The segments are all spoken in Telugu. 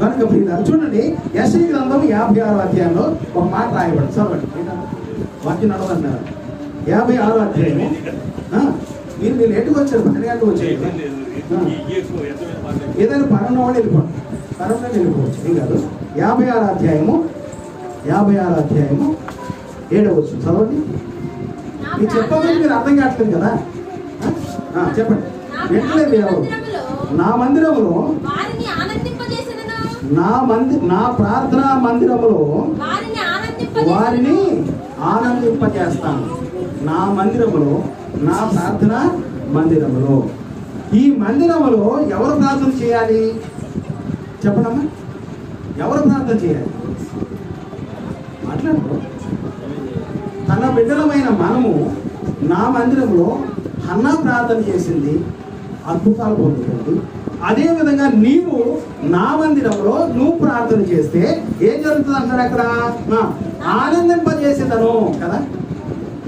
కనుక ప్రియులారా చూడండి యశ్రీ గ్రంథం యాభై ఆరో అధ్యాయంలో ఒక మాట రాయబడి చదవండి? వాక్యం నడవన్నారు యాభై ఆరో అధ్యాయం ఆ, మీరు మీరు ఎటుకు వచ్చారు పన్నెండు గంటలకు వచ్చారు. ఏదైనా పరంలో కూడా వెళ్ళిపోండి. పరంలో వెళ్ళిపోవచ్చు ఏం కాదు. యాభై ఆరు అధ్యాయము యాభై ఆరు అధ్యాయము ఏడవచ్చు చదవండి. మీరు చెప్పకపోతే మీరు అర్థం కావట్లేదు కదా? చెప్పండి. ఎట్లేదు ఎవరు నా ఆనందింపజేసినను నా మంది నా ప్రార్థనా మందిరములో వారిని ఆనందింపజేస్తాను. నా మందిరములో నా ప్రార్థన మందిరములో. ఈ మందిరములో ఎవరు ప్రార్థన చేయాలి? చెప్పడమ్మా. ఎవరు ప్రార్థన చేయాలి? మాట్లాడు. తన బిడ్డలమైన మనము నా మందిరంలో హన్నా ప్రార్థన చేసింది అద్భుతాలు పొందుతుంది. అదే విధంగా నీవు నా మందిరంలో నువ్వు ప్రార్థన చేస్తే ఏం జరుగుతుంది అంటాడు అక్కడ? ఆనందింపజేసేదను కదా?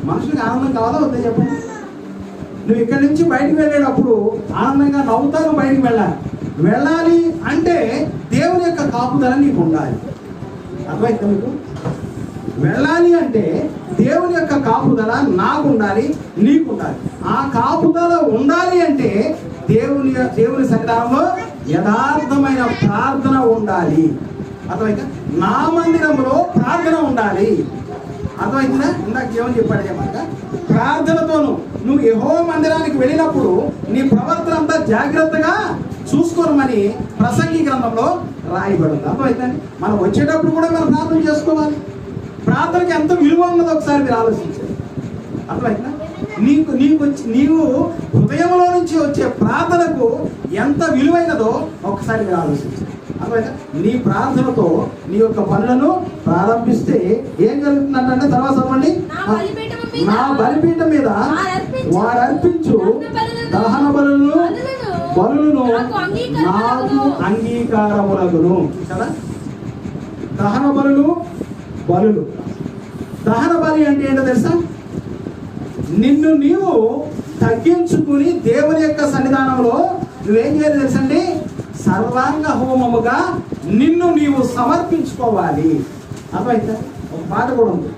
మనుషులకు ఆనందం కావాలా వద్దా చెప్పు? నువ్వు ఇక్కడి నుంచి బయటికి వెళ్ళేటప్పుడు ఆనందంగా నవ్వుతాను బయటికి వెళ్ళాలి. వెళ్ళాలి అంటే దేవుని యొక్క కాపుదల నీకు ఉండాలి. అర్థమైందా మీకు? వెళ్ళాలి అంటే దేవుని యొక్క కాపుదల నాకు ఉండాలి నీకు ఉండాలి. ఆ కాపుదల ఉండాలి అంటే దేవుని దేవుని సన్నిధానంలో యథార్థమైన ప్రార్థన ఉండాలి. అర్థమైందా? నా మందిరంలో ప్రార్థన ఉండాలి. అర్థమైందా? ఇందాక ఏమని చెప్పాడు చెప్పాక ప్రార్థనతోను నువ్వు యహో మందిరానికి వెళ్ళినప్పుడు నీ ప్రవర్తన అంతా జాగ్రత్తగా చూసుకోరమని ప్రసంగి గ్రంథంలో రాయబడింది. అర్థమైందండి మనం వచ్చేటప్పుడు కూడా మనం ప్రార్థన చేసుకోవాలి. ప్రార్థనకి ఎంత విలువ ఉన్నదో ఒకసారి మీరు ఆలోచించండి. అర్థమైందా? నీకు నీకు వచ్చి నీవు హృదయంలో నుంచి వచ్చే ప్రార్థనకు ఎంత విలువైనదో ఒకసారి మీరు ఆలోచించండి. అర్థమైందా? నీ ప్రార్థనతో నీ యొక్క పనులను ప్రారంభిస్తే ఏం జరుగుతుందంటే తర్వాత చదవండి నా బలిపీఠం మీద వారు అర్పించు దహన బలులను బలులను నాకు అంగీకారములగును కదా దహన బలులు బలులు. దహన బలి అంటే ఏంటో తెలుసా? నిన్ను నీవు తగ్గించుకుని దేవుని యొక్క సన్నిధానంలో నువ్వేం చేయాలి తెలుసండి? సర్వాంగ హోమముగా నిన్ను నీవు సమర్పించుకోవాలి. అర్థమైతే ఒక పాట కూడా ఉంది.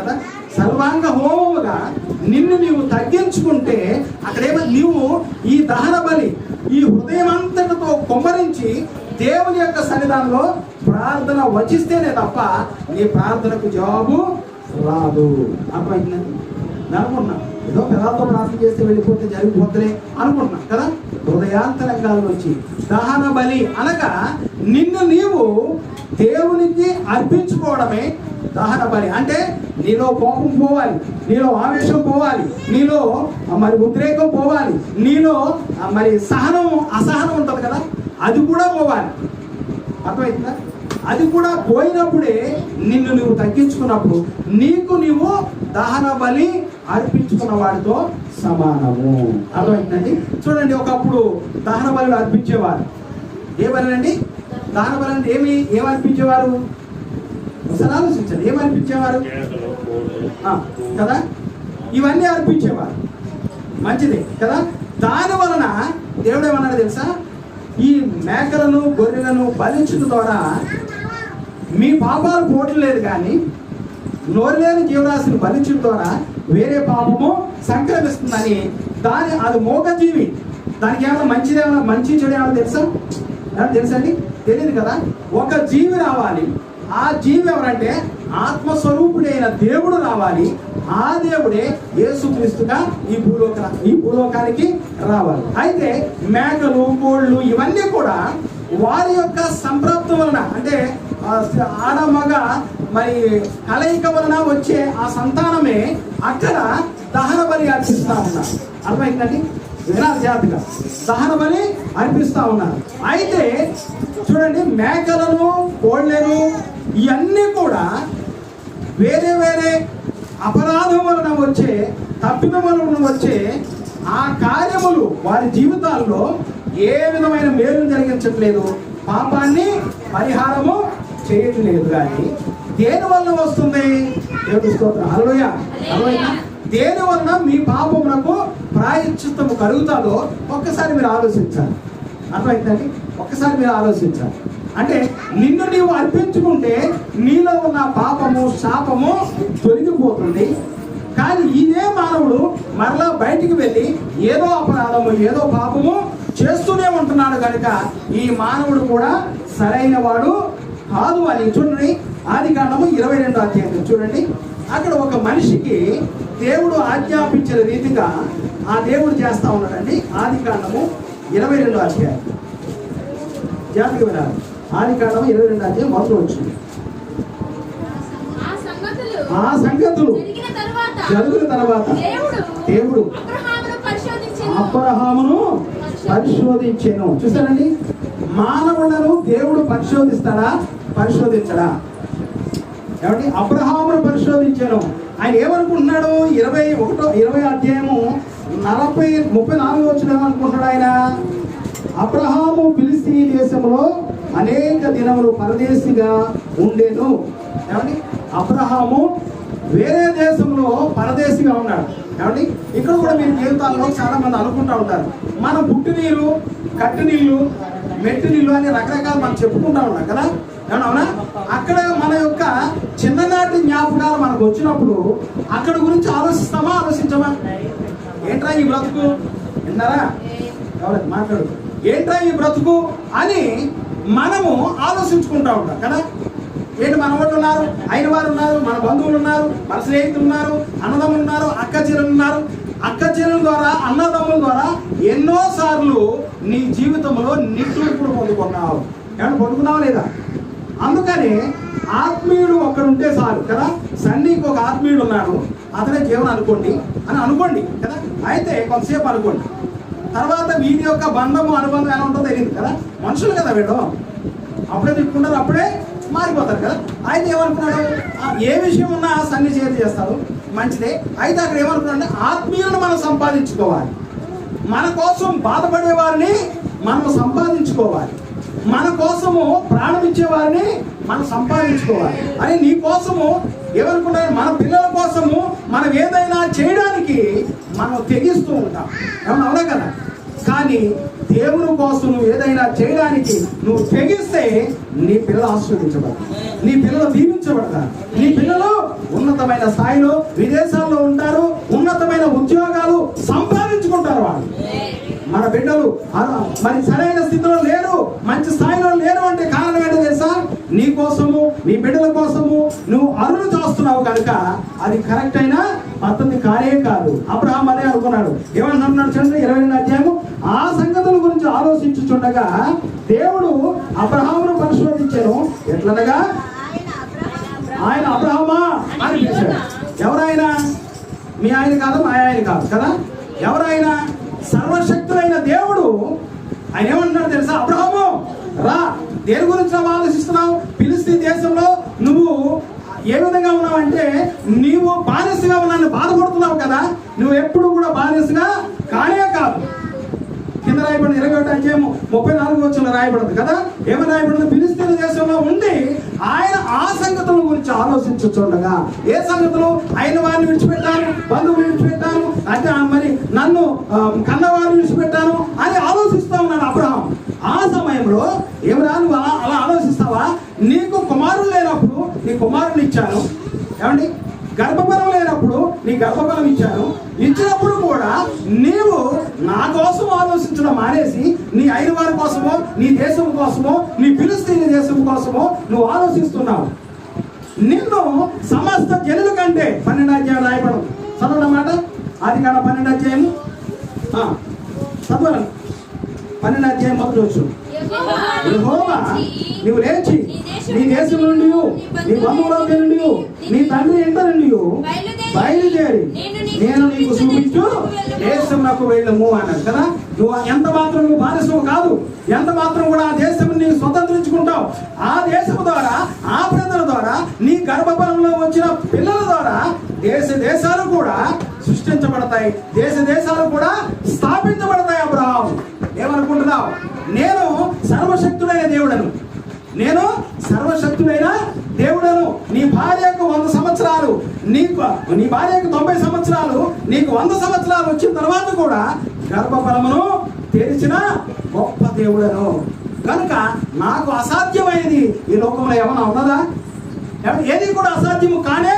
కదా? సర్వాంగ హోమముగా నిన్ను నీవు తగ్గించుకుంటే అక్కడేమో నీవు ఈ దహన బలి ఈ హృదయం అంతటితో కుమ్మరించి దేవుని యొక్క సన్నిధానంలో ప్రార్థన వచిస్తేనే తప్ప నీ ప్రార్థనకు జవాబు రాదు. అర్థమైందండి నేను అనుకున్నా ఏదో పెదాలతో ప్రార్థన చేస్తే వెళ్ళిపోతే జరిగిపోతుంది అనుకుంటున్నాను కదా? హృదయాంతరంగాల వచ్చి దహన బలి అనగా నిన్ను నీవు దేవునికి అర్పించుకోవడమే దహన బలి. అంటే నీలో కోపం పోవాలి నీలో ఆవేశం పోవాలి నీలో ఆ, మరి ఉద్రేకం పోవాలి నీలో ఆ, మరి సహనం అసహనం ఉంటుంది కదా? అది కూడా పోవాలి. అర్థమవుతుందా అది కూడా పోయినప్పుడే నిన్ను నువ్వు తగ్గించుకున్నప్పుడు నీకు నీవు దహన బలి అర్పించుకున్న వాడితో సమానము. అర్థమైందండి? చూడండి ఒకప్పుడు దహన బలులు అర్పించేవారు. ఏ బలి అండి దహన బలి అంటే ఏమి? ఏమి అర్పించేవారు? ఒకసారి ఆలోచించండి ఏమి అర్పించేవారు? కదా? ఇవన్నీ అర్పించేవారు. మంచిదే కదా? దాని వలన దేవుడు ఏమన్నాడు తెలుసా? ఈ మేకలను గొర్రెలను బలించడం ద్వారా మీ పాపాలు పోట్లేదు కానీ నోరులేని జీవరాశిని బలించడం ద్వారా వేరే పాపము సంక్రమిస్తుందని దాని అది మోగజీవి. దానికి ఏమైనా మంచిదేమైనా మంచి చెడు ఏమైనా తెలుసా? ఏమైనా తెలుసా తెలియదు కదా? ఒక జీవి రావాలి. ఆ జీవి ఎవరంటే ఆత్మస్వరూపుడైన దేవుడు రావాలి. ఆ దేవుడే యేసుక్రీస్తుగా ఈ భూలోక ఈ భూలోకానికి రావాలి. అయితే మేకలు కోళ్ళు ఇవన్నీ కూడా వారి యొక్క సంప్రాప్తి వలన అంటే ఆడ మగ మరి కలయిక వలన వచ్చే ఆ సంతానమే అక్కడ దహన బలి అర్పిస్తా ఉన్నారు. అర్థమైందండి? వినాలి జాతిగా దహన బలి అర్పిస్తా ఉన్నారు. అయితే చూడండి మేకలను కోళ్ళను ఇవన్నీ కూడా వేరే వేరే అపరాధం వలన వచ్చే తప్పిదం వలన వచ్చే ఆ కార్యములు వారి జీవితాల్లో ఏ విధమైన మేలు జరిగించట్లేదు. పాపాన్ని పరిహారము చేయట్లేదు కానీ దేని వలన వస్తుంది? దేవుడి స్తోత్రం. హల్లెలూయా. హల్లెలూయా దేని వలన మీ పాపమునకు ప్రాయశ్చిత్తము కలుగుతాదో ఒక్కసారి మీరు ఆలోచించాలి. అర్థమైందండి ఒక్కసారి మీరు ఆలోచించాలి. అంటే నిన్ను నీవు అర్పించుకుంటే నీలో ఉన్న పాపము శాపము తొలగిపోతుంది. కానీ ఇదే మానవుడు మరలా బయటికి వెళ్ళి ఏదో అపరాధము ఏదో పాపము చేస్తూనే ఉంటున్నాడు కనుక ఈ మానవుడు కూడా సరైన వాడు కాదు అని చూడండి. ఆది కాండము ఇరవై రెండు అధ్యాయం చూడండి. అక్కడ ఒక మనిషికి దేవుడు ఆజ్ఞాపించిన రీతిగా ఆ దేవుడు చేస్తా ఉన్నాడండి. ఆది కాండము ఇరవై రెండు అధ్యాయం. జాతికి వినాలి. ఆది కాండము ఇరవై రెండు అధ్యాయం మొదలు వచ్చింది. ఆ సంగతులు జరిగిన తరువాత దేవుడు అబ్రహామును పరిశోధించెను. చూసారండి మానవులను దేవుడు పరిశోధిస్తాడా? పరిశోధించడా? ఏమండి? అబ్రహామును పరిశోధించాను. ఆయన ఏమనుకుంటున్నాడు? ఇరవై ఒకటో ఇరవై అధ్యాయము నలభై ముప్పై నాలుగు వచ్చిన ఏమనుకుంటున్నాడు ఆయన. అబ్రహాము ఫిలిస్తీ దేశంలో అనేక దినములు పరదేశిగా ఉండేను. ఏమండి? అబ్రహాము వేరే దేశంలో పరదేశిగా ఉన్నాడు. ఏమండి? ఇక్కడ కూడా మీరు జీవితాల్లో చాలా మంది అనుకుంటా ఉంటారు. మనం పుట్టి నీళ్ళు కట్టి నీళ్ళు మెట్టి నీళ్ళు అని రకరకాలు మనం చెప్పుకుంటా ఉన్నాం కదా? అవునా? అక్కడ మన యొక్క చిన్ననాటి జ్ఞాపకాలు మనకు వచ్చినప్పుడు అక్కడ గురించి ఆలోచిస్తామా ఆలోచించమా? ఏంట్రా ఈ బ్రతుకు? విన్నారా? ఎవరైతే మాట్లాడు. ఏంట్రా ఈ బ్రతుకు? అని మనము ఆలోచించుకుంటా ఉంటాం కదా? ఏంటి మన వాళ్ళు ఉన్నారు? అయిన వారు ఉన్నారు మన బంధువులు ఉన్నారు మన స్నేహితులు ఉన్నారు అన్నదమ్ములు ఉన్నారు అక్క చెల్లెలు ఉన్నారు. అక్క చెల్లెల ద్వారా అన్నదమ్ముల ద్వారా ఎన్నోసార్లు నీ జీవితంలో నిట్టూర్పుడు పొందుకున్నావు. ఏమన్నా పొందుకున్నావా లేదా? అందుకని ఆత్మీయుడు ఒక్కడుంటే చాలు కదా? సన్నీకి ఒక ఆత్మీయుడు ఉన్నాడు. అతనే జీవనం అనుకోండి అని అనుకోండి కదా? అయితే కొంతసేపు అనుకోండి. తర్వాత వీటి యొక్క బంధము అనుబంధం ఎలా ఉంటుందో తెలియదు కదా? మనుషులు కదా వీడు అప్పుడే తిట్టుకుంటారు అప్పుడే మారిపోతారు కదా? అయితే ఏమనుకున్నాడు? ఏ విషయం ఉన్నా సన్ని చేతి చేస్తాడు. మంచిదే. అయితే అక్కడ ఏమనుకున్నాడు అంటే ఆత్మీయులను మనం సంపాదించుకోవాలి. మన కోసం బాధపడే వారిని మనం సంపాదించుకోవాలి. మన కోసము ప్రాణం ఇచ్చే వారిని మనం సంపాదించుకోవాలి. అని నీ కోసము ఏమనుకున్నారు మన పిల్లల కోసము మనం ఏదైనా చేయడానికి మనం తెగిస్తూ ఉంటాం. ఏమన్నా అవునా కదా? కానీ దేవుని కోసం నువ్వు ఏదైనా చేయడానికి నువ్వు తెగిస్తే నీ పిల్లలు ఆస్వాదించబడతారు. నీ పిల్లలు దీవించబడతారు. నీ పిల్లలు ఉన్నతమైన స్థాయిలో విదేశాల్లో ఉంటారు ఉన్నతమైన ఉద్యోగాలు సంపాదించుకుంటారు వాళ్ళు. మన బిడ్డలు మరి సరైన స్థితిలో లేరు మంచి స్థాయిలో లేరు అంటే కారణం ఏంటో తెలుసా? నీ కోసము నీ బిడ్డల కోసము నువ్వు అరుణు చేస్తున్నావు కనుక అది కరెక్ట్ అయిన పద్ధతి కానే కాదు. అబ్రహాం అదే అనుకున్నాడు. ఏమంటున్నాడు చూడండి ఇరవై రెండు అధ్యాయము. ఆ సంగతుల గురించి ఆలోచించుచుండగా దేవుడు అబ్రహామును పరిశోధించాను. ఎట్లనగా? ఆయన అబ్రహమా? అని పిలిచాడు. ఎవరైనా మీ ఆయన కాదు మా ఆయన కాదు కదా? ఎవరైనా సర్వశక్తులైన దేవుడు ఆయన ఏమంటున్నాడు తెలుసా? అబ్రహము రా దేని గురించి నువ్వు ఆలోచిస్తున్నావు? పిలిస్తే దేశంలో నువ్వు ఏ విధంగా ఉన్నావంటే నీవు బానిసగా ఉన్నాను బాధపడుతున్నావు కదా. నువ్వు ఎప్పుడు కూడా బానిసగా కానే కాదు. కింద రాయబడిన ఇరవై ఒకటి అధ్యాయము ముప్పై నాలుగు వచ్చిన రాయబడింది కదా? ఏమని రాయబడింది? ఫిలిస్తీన్ దేశంలో ఉండి ఆయన ఆ సంగతుల గురించి ఆలోచించుచుండగా ఏ సంగతులు? ఆయన వారిని విడిచిపెట్టాను బంధువులు విడిచిపెట్టాను అంటే మరి నన్ను కన్నవారిని విడిచిపెట్టాను అని ఆలోచిస్తా ఉన్నాడు అబ్రహం ఆ సమయంలో ఏమరా నువ్వు అలా అలా ఆలోచిస్తావా? నీకు కుమారులు లేనప్పుడు నీ కుమారుని ఇచ్చాను. ఏమండి? గర్భఫలం లేనప్పుడు నీ గర్భఫలం ఇచ్చాను. ఇచ్చినప్పుడు కూడా నీవు నా కోసం ఆలోచించడం మానేసి నీ అయిన వారి కోసమో నీ దేశం కోసమో నీ పిలుస్తీని దేశం కోసమో నువ్వు ఆలోచిస్తున్నావు. నిన్ను సమస్త జనుల కంటే పన్నెండు అధ్యాయం రాయబడదు చదవడం అది కాడ పన్నెండు అధ్యాయము. ఆ, చదవాలి పన్నెండు అధ్యాయం మొదలు వచ్చు నీవు లేచి నీ దేశం నుండి నీ బంధువుల నుండి నీ తండ్రి ఇంట నుండి బయలుదేరి నేను నీకు చూపించు దేశం నాకు వెళ్ళము అన్నాడు కదా? నువ్వు ఎంత మాత్రం నువ్వు బానిసవు కాదు. ఎంత మాత్రం కూడా ఆ దేశం నీవు స్వతంత్రించుకుంటావు. ఆ దేశం ద్వారా ఆ ప్రజల ద్వారా నీ గర్భఫలంలో వచ్చిన పిల్లల ద్వారా దేశ దేశాలు కూడా సృష్టించబడతాయి. దేశ దేశాలు కూడా స్థాపించబడతాయి అబ్రహాం ఏమనుకుంటున్నావు? నేను సర్వశక్తుడైన దేవుడను. నేను సర్వశక్తుడైన దేవుడను. నీ భార్యకు వంద సంవత్సరాలు. నీకు నీ భార్యకు తొంభై సంవత్సరాలు. నీకు వంద సంవత్సరాలు వచ్చిన తర్వాత కూడా గర్భఫలమును తెరిచిన గొప్ప దేవుడను. కనుక నాకు అసాధ్యమైనది ఈ లోకంలో ఏమైనా ఉన్నదా? ఏది కూడా అసాధ్యము కానే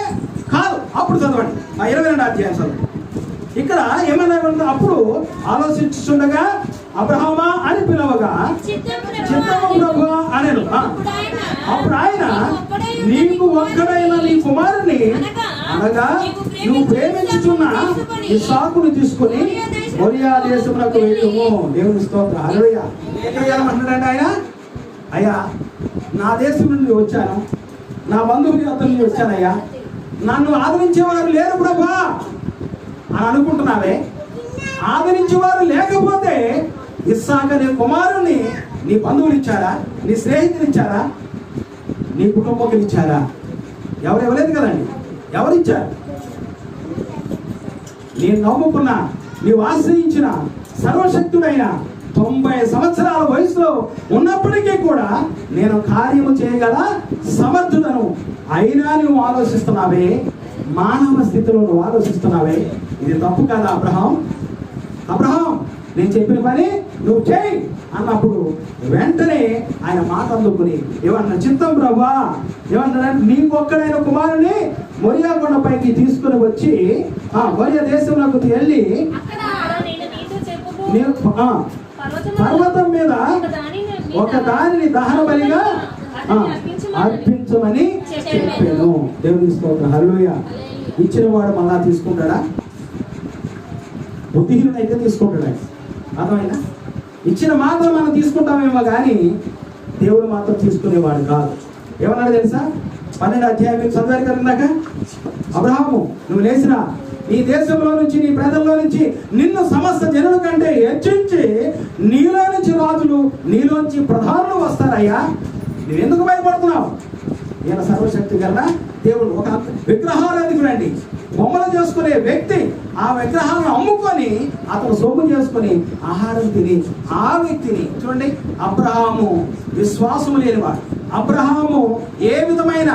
కాదు. అప్పుడు చదవండి. ఆ ఇరవై రెండు అధ్యాయం చదవండి ఇక్కడ ఏమైనా అప్పుడు ఆలోచించుండగా అబ్రహమా అని పిలవగా చిత్తము చిత్తము ప్రభు అప్పుడు ఆయన నీకు ఒక్కడైన నీ కుమారుని అనగా నువ్వు ప్రేమించుచున్న ఈ సాకును తీసుకుని మొరియా దేశమునకు వెళ్ళము. దేవుని స్తోత్ర. హల్లెలూయ. ఎక్కడ ఏమంటున్నాడంటే ఆయన? అయ్యా నా దేశం నుండి వచ్చాను. నా బంధువుని అతని నుండి వచ్చానయ్యా నన్ను ఆదరించేవారు లేరు ప్రభా అని అనుకుంటున్నావే. ఆదరించేవారు లేకపోతే ఇస్సాక నీ కుమారుని నీ బంధువులు ఇచ్చారా నీ స్నేహితులు ఇచ్చారా నీ కుటుంబకులు ఇచ్చారా ఎవరు ఇవ్వలేదు కదండి? ఎవరు ఇచ్చారు నేను నమ్ముకున్న నీవు ఆశ్రయించిన సర్వశక్తుడైన తొంభై సంవత్సరాల వయసులో ఉన్నప్పటికీ కూడా నేను కార్యము చేయగల సమర్థుడను. అయినా నువ్వు ఆలోచిస్తున్నావే? మానవ స్థితిలో నువ్వు ఆలోచిస్తున్నావే? ఇది తప్పు కదా అబ్రహాం? అబ్రహాం నేను చెప్పిన పని నువ్వు చేయి అన్నప్పుడు వెంటనే ఆయన మాట అందుకుని ఏమన్నా చిత్తం ప్రభా? ఏమన్నాడంటే నీకొక్కడైన కుమారుని మొరియా కొండపైకి తీసుకుని వచ్చి ఆ మొరియా దేశంలోకి వెళ్ళి పర్వతం మీద ఒక దానిని దహన బలిగా అర్పించమని చెప్పాను. దేవుని స్తోత్రం. హల్లెలూయ. ఇచ్చిన వాడు మళ్ళా తీసుకుంటాడా? బుద్ధిహీనుడు అయితే తీసుకుంటాడు? అర్థమైనా ఇచ్చిన మాత్రం మనం తీసుకుంటామేమో కానీ దేవుడు మాత్రం తీసుకునేవాడు కాదు. ఏమన్నాడు తెలుసా? పన్నెండు అధ్యాయం మీకు చదివారు కదా ఇందాక? అబ్రహాము నువ్వు లేచిన నీ దేశంలో నుంచి నీ ప్రజల్లో నుంచి నిన్ను సమస్త జనుల కంటే హెచ్చించి నీలో నుంచి రాజులు నీలోంచి ప్రధానులు వస్తారయ్యా. నువ్వెందుకు భయపడుతున్నావు? ఈయన సర్వశక్తి గల దేవుడు. ఒక విగ్రహారాధికుడు అండి బొమ్మలు చేసుకునే వ్యక్తి ఆ విగ్రహాలను అమ్ముకొని అతను సొమ్ము చేసుకొని ఆహారం తిని ఆ వ్యక్తిని చూడండి అబ్రహాము విశ్వాసము లేనివాడు. అబ్రహాము ఏ విధమైన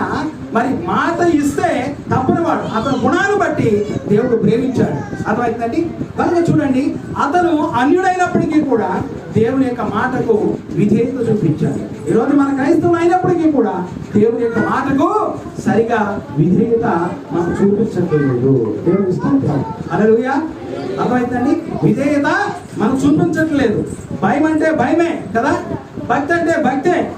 మరి మాట ఇస్తే తప్పనివాడు అతని గుణాన్ని బట్టి దేవుడు ప్రేమించాడు. అర్థమవుతుందండి కనుక చూడండి అతను అన్యుడైనప్పటికీ కూడా దేవుని యొక్క మాటకు విధేయత చూపించాడు. ఈరోజు మన క్రైస్తవం అయినప్పటికీ కూడా దేవుని యొక్క మాటకు సరిగా విధేయత మనం చూపించట్లేదు. దేవుడు స్తోత్రం. అలలుయా అర్థమైందండి? విధేయత మనం చూపించట్లేదు. భయం అంటే భయమే కదా? భక్తి అంటే భక్తే.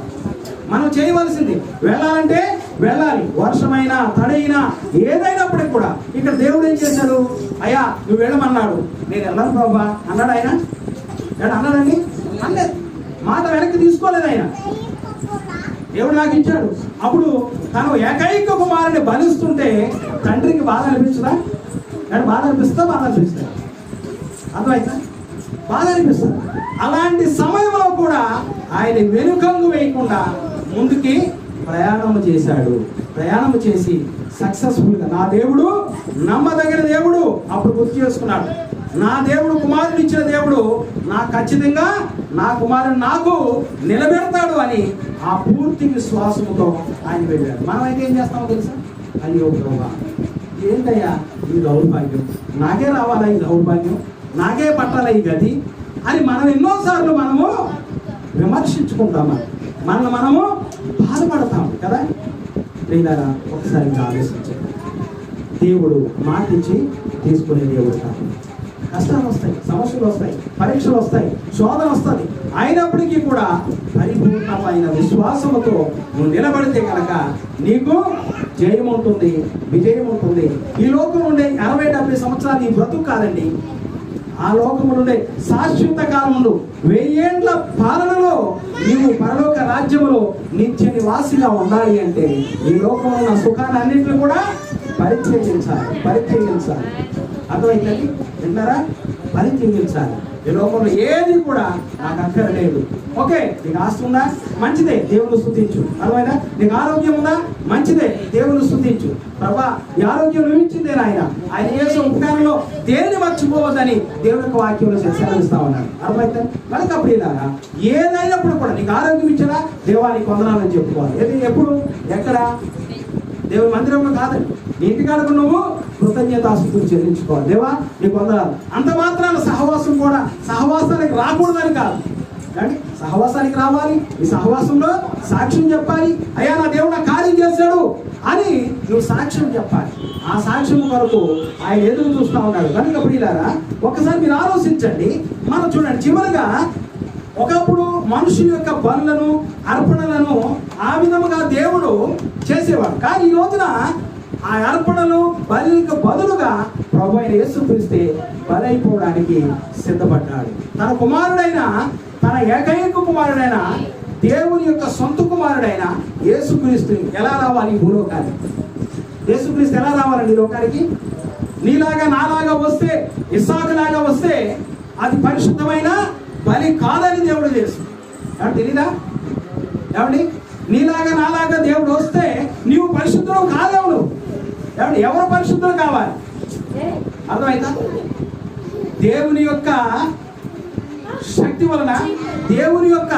మనం చేయవలసింది వెళ్ళాలంటే వెళ్ళాలి. వర్షమైనా తడైనా ఏదైనప్పటికి కూడా ఇక్కడ దేవుడు ఏం చేశాడు? అయ్యా నువ్వు వెళ్ళమన్నాడు. నేను వెళ్ళను బాబా. అన్నాడు ఆయన? అన్నాడండి? అనలేదు. మాట వెనక్కి తీసుకోలేదు ఆయన. దేవుడు నాకు ఇచ్చాడు. అప్పుడు తను ఏకైక కుమారుని బలిస్తుంటే తండ్రికి బాధ అనిపించదా? ఏడు బాధ అనిపిస్తా బాధ అనిపిస్తా అర్థమైందా? బాధ అనిపిస్తుంది? అలాంటి సమయంలో కూడా ఆయన వెనుకంగు వేయకుండా ముందుకి ప్రయాణం చేశాడు. ప్రయాణం చేసి సక్సెస్ఫుల్గా నా దేవుడు నమ్మదగిన దేవుడు అప్పుడు గుర్తు చేసుకున్నాడు. నా దేవుడు కుమారుని ఇచ్చిన దేవుడు నా ఖచ్చితంగా నా కుమారుడు నాకు నిలబెడతాడు అని ఆ పూర్తి విశ్వాసముతో ఆయన వెళ్ళాడు. మనమైతే ఏం చేస్తామో తెలుసా? అయ్యో ప్రభా ఏంటయ్యా ఈ దౌర్భాగ్యం? నాకే రావాలా ఈ దౌర్భాగ్యం? నాకే పట్టాలా ఈ గది అని మనం ఎన్నోసార్లు మనము విమర్శించుకుంటామని మనల్ని మనము బాధపడతాం కదా? ప్రియులారా ఒకసారి ఆలోచించండి. దేవుడు మాటించి తీసుకునే దేవుడు కాదు. కష్టాలు వస్తాయి సమస్యలు వస్తాయి పరీక్షలు వస్తాయి శోధన వస్తుంది. అయినప్పటికీ కూడా పరిపూర్ణమైన విశ్వాసముతో నువ్వు నిలబడితే కనుక నీకు జయం ఉంటుంది విజయం ఉంటుంది ఈ లోకం ఉండే అరవై డెబ్బై సంవత్సరాలు నీ బ్రతుకు కాదండి. ఆ లోకము శాశ్వత కాలంలో వెయ్యేండ్ల పాలనలో నీవు పరలోక రాజ్యములో నిత్య నివాసిగా ఉండాలి అంటే ఈ లోకంలో ఉన్న సుఖాన్ని అన్నింటిని కూడా పరిచయించాలి పరిచయించాలి అర్థమైందండి? విన్నారా? పరిచయించాలి ఈ లోకంలో ఏది కూడా నాకు అక్కర్లేదు ఓకే నీకు ఆస్తి ఉందా? మంచిదే దేవుని స్థుతించు. అర్థమైనా నీకు ఆరోగ్యం ఉందా? మంచిదే దేవుని స్థుతించు. ప్రభా ఈ ఆరోగ్యం నువ్వించిందే ఆయన ఆయన చేసే ఉపకారంలో దేనిని మర్చిపోవద్దని దేవుని యొక్క వాక్యంలో సెలవిస్తా ఉన్నాడు. అర్థమైతే? అప్పుడు ఇలాగా ఏదైనప్పుడు కూడా నీకు ఆరోగ్యం ఇచ్చినా దేవానికి వందనాలని చెప్పుకోవాలి. ఎప్పుడు? ఎక్కడ? దేవుని మందిరంలో కాదండి. నీ ఇంటికాడకు నువ్వు కృతజ్ఞతాస్తుతులు చెల్లించుకోవాలి. దేవా నీకు వందనాలు అంత మాత్రాన సహవాసం కూడా సహవాసానికి రాకూడదని కాదు. కానీ సహవాసానికి రావాలి ఈ సహవాసంలో సాక్ష్యం చెప్పాలి. అయ్యా నా దేవుడు నా కార్యం చేశాడు అని నువ్వు సాక్ష్యం చెప్పాలి. ఆ సాక్ష్యం వరకు ఆయన ఎదురు చూస్తూ ఉన్నాడు. కనుక ప్రియులారా ఒకసారి మీరు ఆలోచించండి. మనం చూడండి చివరిగా ఒకప్పుడు మనుషుల యొక్క పనులను అర్పణలను ఆ విధముగా దేవుడు చేసేవాడు. కానీ ఈ రోజున ఆ అర్పణలు బలికి బదులుగా ప్రభు అయిన యేసుక్రీస్తే బలైపోవడానికి సిద్ధపడ్డాడు. తన కుమారుడైన తన ఏకైక కుమారుడైన దేవుని యొక్క సొంత కుమారుడైన యేసుక్రీస్తు ఎలా రావాలి భూలోకానికి? యేసుక్రీస్తు ఎలా రావాలండి లోకానికి? నీలాగా నాలాగా వస్తే ఇస్సాకులాగా వస్తే అది పరిశుద్ధమైన బలి కాదని దేవుడు చేస్తుంది. ఏమంటే తెలీదా? ఏమండి నీలాగా నాలాగా దేవుడు వస్తే నీవు పరిశుద్ధుడు కాదేవుడు. ఏమండి ఎవరు పరిశుద్ధులు కావాలి? అర్థమైందా? దేవుని యొక్క శక్తి వలన దేవుని యొక్క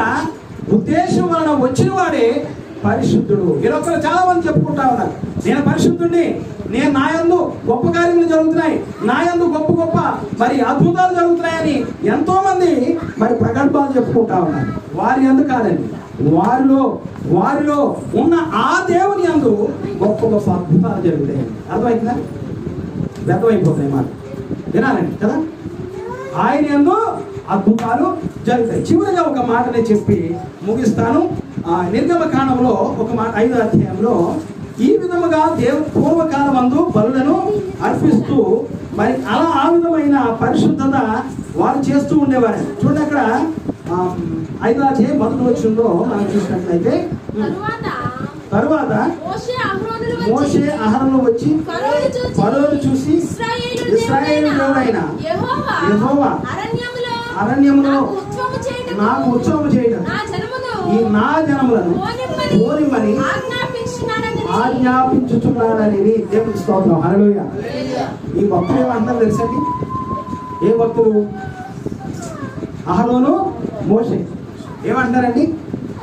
ఉద్దేశం వలన వచ్చిన వాడే పరిశుద్ధుడు. ఈ చాలా మంది చెప్పుకుంటా ఉన్నారు. నేను పరిశుద్ధుడిని నేను నాయందు గొప్ప కార్యములు జరుగుతున్నాయి. నాయందు గొప్ప గొప్ప మరి అద్భుతాలు జరుగుతున్నాయని ఎంతో మంది మరి ప్రగల్భాలు చెప్పుకుంటా ఉన్నారు. వారి అందు కాదండి వారిలో వారిలో ఉన్న ఆ దేవుని అందు గొప్ప గొప్ప అద్భుతాలు జరుగుతాయి. అర్థమైందా? వ్యర్థమైపోతాయి మాట వినాలండి కదా? ఆయన యందు అద్భుతాలు జరుగుతాయి. చివరిగా ఒక మాటనే చెప్పి ముగిస్తాను. ఆ నిర్గమ కాణంలో ఒక మాట ఐదో అధ్యాయంలో ఈ విధముగా దేవుడు పూర్వకాలం అందు బలులను అర్పిస్తూ మరి అలా ఆ విధమైన పరిశుద్ధత వారు చేస్తూ ఉండేవారు. చూడండి అక్కడ ఐదో అధ్యాయం మొదటి వచ్చిందో మనం చూసినట్లయితే తరువాత మోషే అహరంలో వచ్చి ఫరోను చూసి యెహోవా యెహోవా అరణ్యములో నాకు ఉత్సవము ఉత్సవం చేయడం ఈ నా జనములను ఆజ్ఞాపించున్నానని ఆజ్ఞాపించుచున్నాడని దేవుని స్తోత్రం. హల్లెలూయా ఈ భక్తులు ఏమంటారు తెలుసండి? ఏ భక్తులు? అహరోను మోషే. ఏమంటారండి?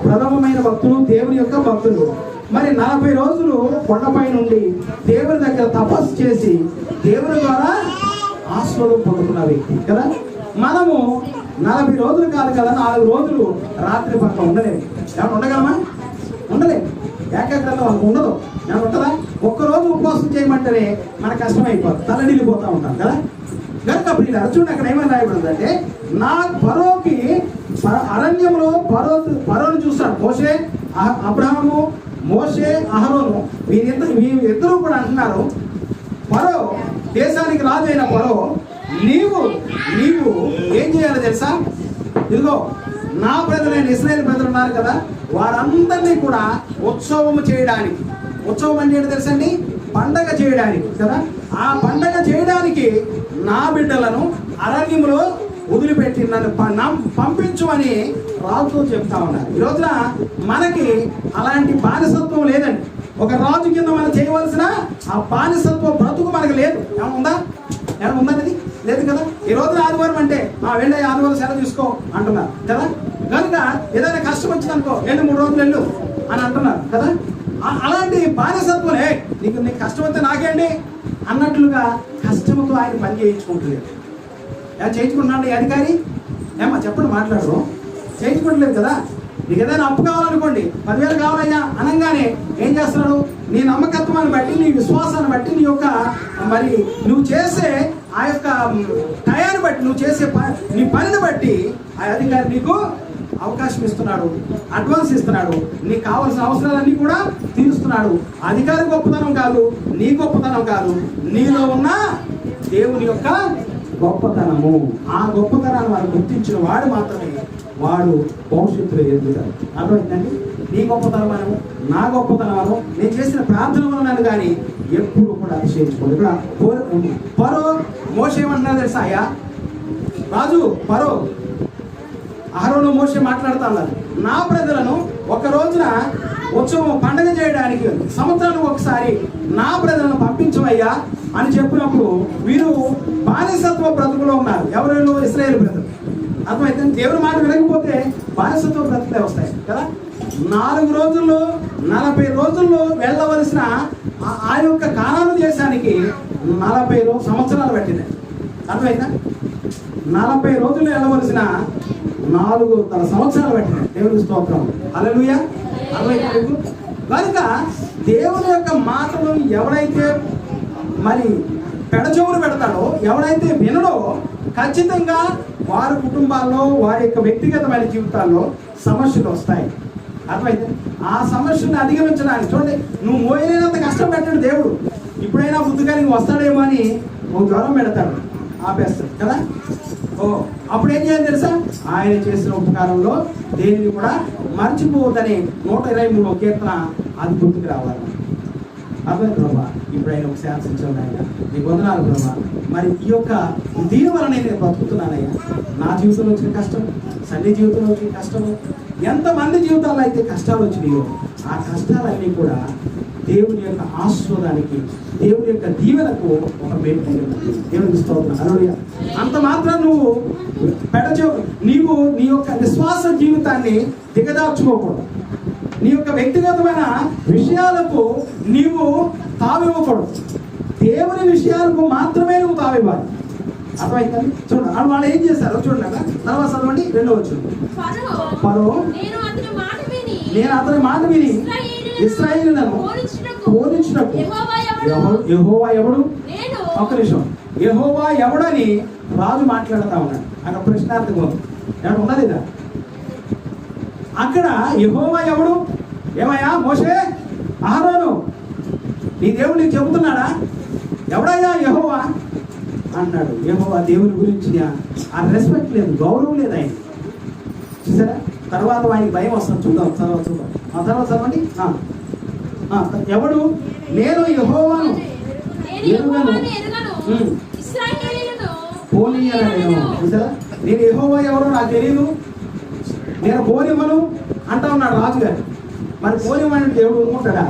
ప్రథమమైన భక్తులు దేవుని యొక్క భక్తులు. మరి నలభై రోజులు కొండపై నుండి దేవుని దగ్గర తపస్సు చేసి దేవుని ద్వారా ఆస్వాదం పొందుకున్న వ్యక్తి కదా? మనము నలభై రోజులు కాదు కదా నాలుగు రోజులు రాత్రి పక్క ఉండలేము. ఏమన్నా ఉండగలమా? ఉండలేము. ఏకాగ్రత వాళ్ళకు ఉండదు. ఏమన్నా ఉంటుందా? ఒక్కరోజు ఉపవాసం చేయమంటేనే మన కష్టం అయిపోతుంది తలడిల్లిపోతూ ఉంటాం కదా? కనుక ప్రియులారా అర్జునుడు అక్కడ ఏమైనా రాయబడిందంటే నా పరోకి అరణ్యంలో పరో పరోని చూస్తాడు. మోసే అహ- మోసే మోషే అహరోను. వీరిద్దరు వీరిద్దరూ కూడా అంటున్నారు పరో దేశానికి రాజు అయిన పరో నీవు నీవు ఏం చేయాలో తెలుసా? ఇదిగో నా ప్రజలైన ఇస్రాయేల్ ప్రజలు ఉన్నారు కదా వారందరినీ కూడా ఉత్సవం చేయడానికి. ఉత్సవం అంటే తెలుసండి పండగ చేయడానికి కదా? ఆ పండగ చేయడానికి నా బిడ్డలను అరణ్యంలో వదిలిపెట్టి నన్ను ప- నా- పంపించమని రాజుతో చెప్తా ఉన్నారు. ఈ రోజున మనకి అలాంటి బానిసత్వం లేదండి. ఒక రాజు కింద మనం చేయవలసిన ఆ బానిసత్వ బ్రతుకు మనకు లేదు. ఏమైనా ఉందా? ఏమైనా ఉందండి లేదు కదా? ఈ రోజున ఆదివారం అంటే ఆ వెళ్ళే ఆదివారం సెలవు తీసుకో అంటున్నారు కదా? కనుక ఏదైనా కష్టం వచ్చిందనుకో వెళ్ళి మూడు రోజులు వెళ్ళు అని అంటున్నారు కదా? అలాంటి బానిసత్వలే నీకు నీకు కష్టం వస్తే నాకేండి అన్నట్లుగా కష్టంతో ఆయన పని చేయించుకుంటున్నారు. ఎలా చేయించుకుంటున్నాడు ఈ అధికారి? ఏమ్మా చెప్పండి మాట్లాడరు. చేయించుకోవట్లేదు కదా? నీకు ఏదైనా అప్పు కావాలనుకోండి పదివేలు కావాలయ్యా అనగానే ఏం చేస్తున్నాడు? నీ నమ్మకత్వాన్ని బట్టి నీ విశ్వాసాన్ని బట్టి నీ యొక్క మరి నువ్వు చేసే ఆ యొక్క టయాన్ని బట్టి నువ్వు చేసే ప- నీ పనిని బట్టి ఆ అధికారి నీకు అవకాశం ఇస్తున్నాడు అడ్వాన్స్ ఇస్తున్నాడు. నీకు కావాల్సిన అవసరాలన్నీ కూడా తీరుస్తున్నాడు. అధికారి గొప్పతనం కాదు నీ గొప్పతనం కాదు. నీలో ఉన్న దేవుని యొక్క గొప్పతనము. ఆ గొప్పతనాన్ని వారు గుర్తించిన వాడు మాత్రమే వాడు భవిష్యత్తులో ఎదుగుతారు అర్థమైందండి? నీ గొప్పతనమను నా గొప్పతనమను నేను చేసిన ప్రార్థన ఉన్నాను కానీ ఎప్పుడు కూడా అతిశయించుకోదు ఇక్కడ పరో మోసేమంటున్నా తెలుసా? అయ్యా రాజు పరో అహరోను మోసే మాట్లాడుతా ఉన్నారు. నా ప్రజలను ఒక రోజున ఉత్సవం పండగ చేయడానికి సంవత్సరానికి ఒకసారి నా ప్రజలను పంపించవయ్యా అని చెప్పినప్పుడు వీరు బానిసత్వ బ్రతుకులో ఉన్నారు. ఎవరు ఇస్రాయేల్ ప్రజలు అర్థమైతే దేవుని మాట వినకపోతే బానిసత్వ బ్రతుకులే వస్తాయి కదా? నాలుగు రోజుల్లో నలభై రోజుల్లో వెళ్ళవలసిన ఆ- ఆ యొక్క కానాను దేశానికి నలభై సంవత్సరాలు పట్టింది అర్థమైందా? నలభై రోజులు వెళ్ళవలసిన నాలుగు తన సంవత్సరాలు పెట్టినాయి. దేవుని స్తోత్రం. అలలుయ అరవై కనుక దేవుని యొక్క మాటలు ఎవరైతే మరి పెడచెవులు పెడతాడో ఎవరైతే వినడో ఖచ్చితంగా వారి కుటుంబాల్లో వారి యొక్క వ్యక్తిగతమైన జీవితాల్లో సమస్యలు వస్తాయి. అర్థమైతే ఆ సమస్యను అధిగమించడానికి చూడండి నువ్వు మోయలేనంత కష్టం పెట్టాడు దేవుడు. ఇప్పుడైనా బుద్ధిగా నీకు వస్తాడేమో అని ఒక జ్వరం పెడతాడు ఆపేస్తాడు కదా? ఓ అప్పుడు ఏం చేయాలి తెలుసా? ఆయన చేసిన ఉపకారంలో దేనిని కూడా మర్చిపోవద్దని నూట ఇరవై మూడో కీర్తన అది గుర్తుకు రావాలి. అవే ప్రభా. ఇప్పుడు ఆయన ఒక శాంతించాడు ఆయన నీ వందనాలు ప్రభా. మరి ఈ యొక్క దీని వలన నేను బ్రతుకుతున్నానయ్యా. నా జీవితంలో వచ్చిన కష్టం సన్ని జీవితంలో వచ్చిన కష్టము ఎంతమంది జీవితాల్లో అయితే కష్టాలు వచ్చినాయో ఆ కష్టాలన్నీ కూడా దేవుని యొక్క ఆస్వాదానికి దేవుని యొక్క దీవెనకు ఒక మెట్టు దేవుని స్తోత్రం. అంత మాత్రం నువ్వు పెడచో నీవు నీ యొక్క విశ్వాస జీవితాన్ని దిగదార్చుకోకూడదు. నీ యొక్క వ్యక్తిగతమైన విషయాలకు నీవు తావివ్వకూడదు. దేవుని విషయాలకు మాత్రమే నువ్వు తావివ్వాలి. అర్థమైందండి చూడండి వాళ్ళు వాళ్ళు ఏం చేశారో చూడండి తర్వాత చదవండి రెండో వచ్చింది ఫరో ఫరో నేను అతని మాట విని పోనించుటకు పోనించుటకు యెహోవా ఎవడు? ఒక్క నిమిషం. యెహోవా ఎవడని రాజు మాట్లాడుతా ఉన్నాడు. అక్కడ ప్రశ్నార్థకం. ఏమన్నా ఉన్నది? ఇదా అక్కడ యెహోవా ఎవడు? ఏమయ్యా మోషే? ఆహరోను నీ దేవుడు నీకు చెబుతున్నాడా? ఎవడయ్యా యెహోవా? అన్నాడు. యెహోవా దేవుని గురించి ఆ రెస్పెక్ట్ లేదు గౌరవం లేదు ఆయన చూసారా? తర్వాత ఆయనకి భయం వస్తుంది. చూద్దాం తర్వాత చూద్దాం ఆ తర్వాత చదవండి. ఎవడు? నేను యెహోవాను. ఎరుగను. పోనీయను చూసారా? నేను యెహోవా ఎవరో నాకు తెలియదు నేను పోనివ్వను అంటా ఉన్నాడు రాజుగారు. మరి పోనివ్వని దేవుడు ఊరుకుంటాడా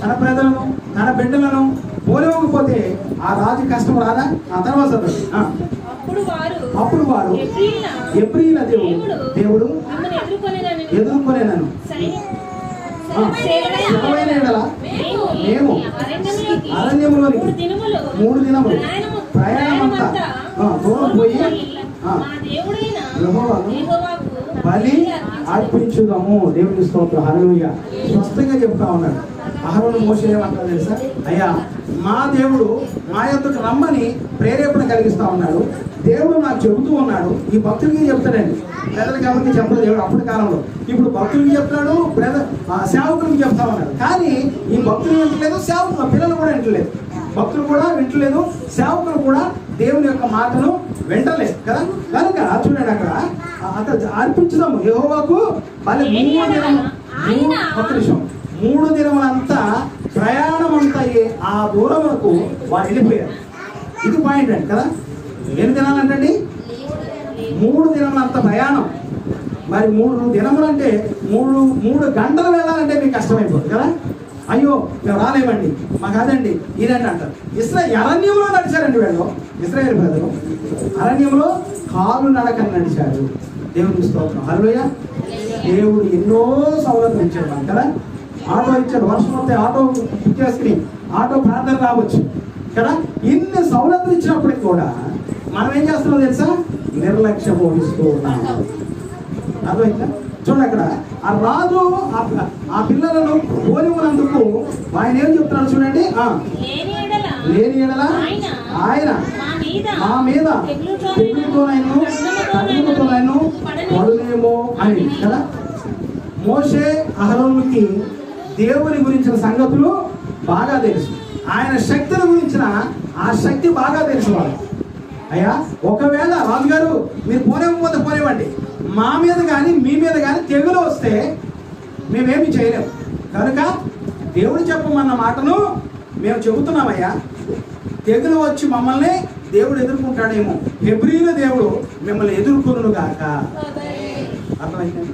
తన ప్రజలను తన బిడ్డలను పోనివ్వకపోతే ఆ రాజు కష్టం రాదా? ఆ తర్వాత. అప్పుడు వారు అప్పుడు వారు ఎఫ్రీల ఎప్రిల దేవుడు? దేవుడు ఎదుర్కొనేనను. మేము అరణ్యములోనికి మూడు దినములు ప్రయాణమంతా. దూరం పోయి యెహోవాకు బలి అర్పించుదాము. దేవుని స్తోత్రం. హల్లెలూయా. స్పష్టంగా చెప్తా ఉన్నాడు. అహరోను మోసేమంటారు తెలుసా? అయ్యా మా దేవుడు మా యొక్క రమ్మని ప్రేరేపణ కలిగిస్తా ఉన్నాడు. దేవుడు నాకు చెబుతూ ఉన్నాడు. ఈ భక్తులకి చెప్తాడండి ప్రజలకు ఎవరికి చెప్పలేదు దేవుడు అప్పటి కాలంలో. ఇప్పుడు భక్తులకి చెప్తాడు ప్రజ ఆ, సేవకులకి చెప్తా ఉన్నాడు. కానీ ఈ భక్తులు వింటలేదు సేవకులు పిల్లలు కూడా వింటలేదు భక్తులు కూడా వింటలేదు సేవకులు కూడా దేవుని యొక్క మాటను వింటలేదు కదా? కనుక చూడండి అక్కడ. అక్కడ అర్పించుదాము. యెహోవాకు బలి మూడు దినం ఒక్క నిమిషం. మూడు దినములంతా ప్రయాణం అంతా ఆ దూరములకు వారు వెళ్ళిపోయారు. ఇది పాయింట్ అండి కదా? ఎన్ని దినాలంటండి? మూడు దినములంత ప్రయాణం. మరి మూడు దినములు అంటే మూడు మూడు గంటలు వెళ్ళాలంటే మీకు కష్టమైపోతుంది కదా? అయ్యో మేము రాలేమండి మాకు అదండి ఇదండి అంటారు. ఇస్రా అరణ్యంలో నడిచారండి వీళ్ళు. ఇస్రాయేల్ ప్రజలు అరణ్యంలో కాలు నడకని నడిచారు. దేవుని స్తోత్రం. హలోయ దేవుడు ఎన్నో సౌలభ్యం ఇచ్చాడు కదా. ఆటో ఇచ్చాడు. వర్షం వస్తే ఆటో బుక్ చేసుకుని ఆటో ప్రార్థన రావచ్చు కదా. ఇన్ని సౌలభ్యం ఇచ్చినప్పటికి కూడా మనం ఏం చేస్తున్నాం తెలుసా? నిర్లక్ష్యం పోగిస్తూ ఉన్నాం. అర్థమైందా? చూడండి అక్కడ. ఆ రాజు ఆ- ఆ పిల్లలను పోనివ్వనందుకు ఆయన ఏం చెప్తున్నాడు చూడండి. లేని ఎడల. ఆయన. మా మీద. కఠినతోనైను పడులేమో. అని. కదా? మోషే అహరోనుకి దేవుని గురించిన సంగతులు బాగా తెలుసు. ఆయన శక్తుల గురించిన ఆ శక్తి బాగా తెలుసు వాళ్ళు అయ్యా ఒకవేళ రాజుగారు మీరు పోనివ్వకపోతే పోనివ్వండి. మా మీద కానీ మీ మీద కానీ తెగులు వస్తే మేమేమి చేయలేము కనుక దేవుడు చెప్పమన్న మాటను మేము చెబుతున్నామయ్యా. తెగులు వచ్చి మమ్మల్ని దేవుడు ఎదుర్కొంటాడేమో. హెబ్రిల దేవుడు మిమ్మల్ని ఎదుర్కొను గాక. అర్థమైంది?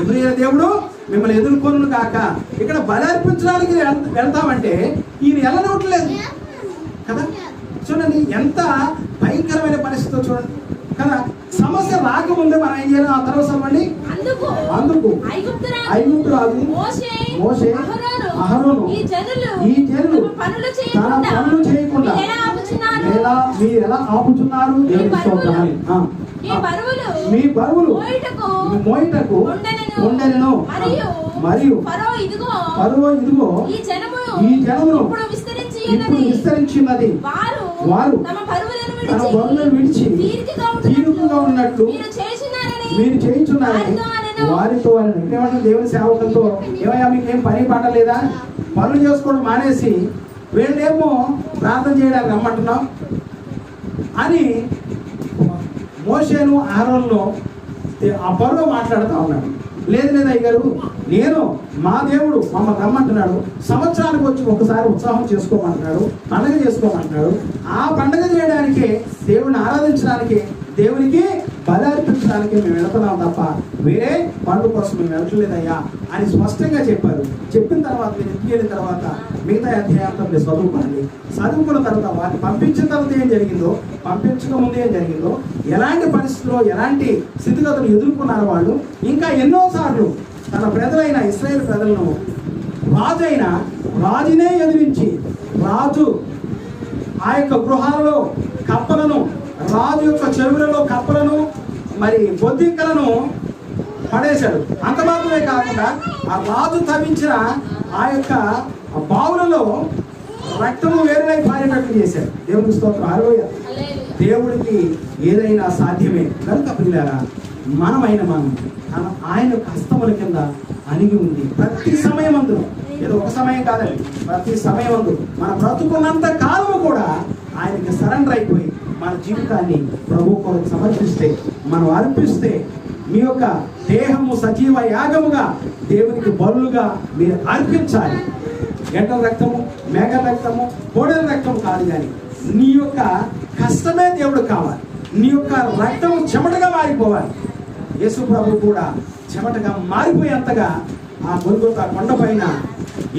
ఎబ్రియ దేవుడు మిమ్మల్ని ఎదుర్కొను గాక. ఇక్కడ బలి అర్పించడానికి వెళ్తామంటే ఈయన వెళ్ళనివ్వట్లేదు కదా? చూడండి ఎంత భయంకరమైన పరిస్థితి చూడండి. కదా? సమస్య రాకముందే మనం ఏం చేయాలి? ఆ తర్వాత చదవండి అందుకు. ఐగుప్తు రాజు మోషే అహరోను ఈ జనులు తన చేయకుండా పనులు చేయకుండా ఎలా మీరు ఎలా ఆపుతున్నారు మీ బరువులు మోయుటకు. ఉండెనను మరియు ఫరో ఇదిగో పరువు ఇదిగో ఈ జనమును ఇప్పుడు విస్తరించినది వారు వారు తమ బరువులను విడిచి తీరికగా ఉన్నట్లు మీరు చేయించున్నారని వారితో ఇంకేమంటారు దేవుని సేవకులతో ఏమయ్యా మీకేం పని పాట లేదా పనులు చేసుకోవడం మానేసి వీళ్ళేమో ప్రార్థన చేయడానికి రమ్మంటున్నాం అని మోషేను ఆరోన్లో ఆ పరువు మాట్లాడుతూ ఉన్నాడు. లేదు లేదు అయ్యారు నేను మా దేవుడు మమ్మల్ని రమ్మంటున్నాడు. సంవత్సరానికి వచ్చి ఒకసారి ఉత్సాహం చేసుకోమంటున్నాడు. పండగ చేసుకోమంటున్నాడు. ఆ పండగ చేయడానికి దేవుని ఆరాధించడానికి దేవునికి బలి అర్పించడానికి మేము వెళుతున్నాం తప్ప వేరే పండు కోసం మేము వెళ్ళట్లేదయ్యా అని స్పష్టంగా చెప్పారు. చెప్పిన తర్వాత మీరు ఇంటికి వెళ్ళిన తర్వాత మిగతా అధ్యాయంతో మీరు చదువుకోండి. చదువుకున్న తర్వాత వారిని పంపించిన తర్వాత ఏం జరిగిందో పంపించక ముందు ఏం జరిగిందో ఎలాంటి పరిస్థితుల్లో ఎలాంటి స్థితిగతులు ఎదుర్కొన్నారు వాళ్ళు ఇంకా ఎన్నోసార్లు తన ప్రజలైన ఇస్రాయేల్ ప్రజలను రాజు అయిన రాజునే ఎదిరించి రాజు ఆ యొక్క గృహాలలో కప్పలను రాజు యొక్క చెరువులలో కప్పలను మరి బొద్దింకలను పడేశాడు. అంత మాత్రమే కాకుండా ఆ రాజు తవ్వించిన ఆ యొక్క బావులలో రక్తము వేరులై పారేటట్లు చేశాడు. దేవుడి స్తోత్రం. ఆరోగ్య దేవుడికి ఏదైనా సాధ్యమే. కనుక పిల్లారా మనమైన మనం మన- ఆయన కష్టముల కింద అణిగి ఉంది ప్రతి సమయం అందులో ఏదో ఒక సమయం కాదండి ప్రతి సమయం అందు మన బ్రతుకున్నంత కాలము కూడా ఆయనకి సరెండర్ అయిపోయి మన జీవితాన్ని ప్రభు కొరకు సమర్పిస్తే మనం అర్పిస్తే మీ యొక్క దేహము సజీవ యాగముగా దేవునికి బలులుగా మీరు అర్పించాలి. గంటల రక్తము మేఘ రక్తము కోడల రక్తం కాదు కానీ నీ యొక్క కష్టమే దేవుడు కావాలి. నీ యొక్క రక్తము చెమటగా మారిపోవాలి. యేసు ప్రభు కూడా చెమటగా మారిపోయేంతగా ఆ గొల్గొత కొండపైన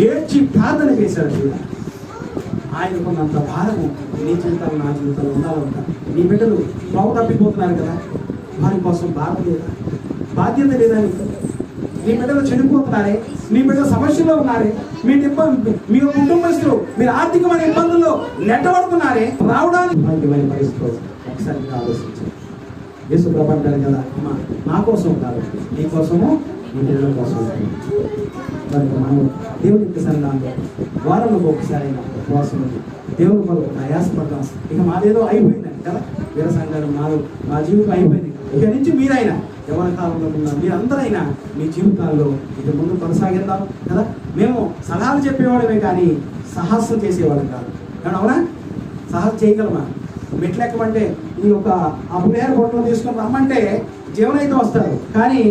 ఏడ్చి ప్రార్థన చేశాడు చూడ. ఆయనకున్నంత భారము నీ జీవితంలో నా జీవితంలో ఉండాలంట నీ బిడ్డలు ప్రభు తప్పిపోతున్నారు కదా? వారి కోసం బాధ లేదా? బాధ్యత లేదా నీకు? నీ బిడ్డలు చెడిపోతున్నారే? నీ బిడ్డ సమస్యలో ఉన్నారే? మీ ఇబ్బంది మీ కుటుంబస్తులు మీరు ఆర్థికమైన ఇబ్బందుల్లో నెట్టబడుతున్నారే? రావడానికి పరిస్థితులు ఒకసారి ఆలోచించండి. యేసు ప్రభు అంటారు కదా మా నా కోసం కాదు నీ కోసము నీ పిల్లల కోసం కనుక మనం దేవుని యొక్క సన్నిధానంలో వారంలో ఒకసారి ఉపవాసం ఉంది దేవుడు కొరకు ప్రయాసపడ్డాం ఇక మాదేదో అయిపోయిందండి కదా? వీర సంఘాలు మా జీవితం అయిపోయింది ఇక నుంచి మీరైనా ఎవరి కాలంలో ఉన్నా మీరందరైనా మీ జీవితాల్లో ఇది ముందు కొనసాగిద్దాం కదా? మేము సలహాలు చెప్పేవాళ్ళమే కానీ సాహసం చేసేవాళ్ళం కాదు. కానీ అవునా? సాహసం చేయగలమా? మెట్లెక్కమంటే ఈ యొక్క ఆ పులిహార పొట్టలు తీసుకొని రమ్మంటే జీవనైతే వస్తారు. కానీ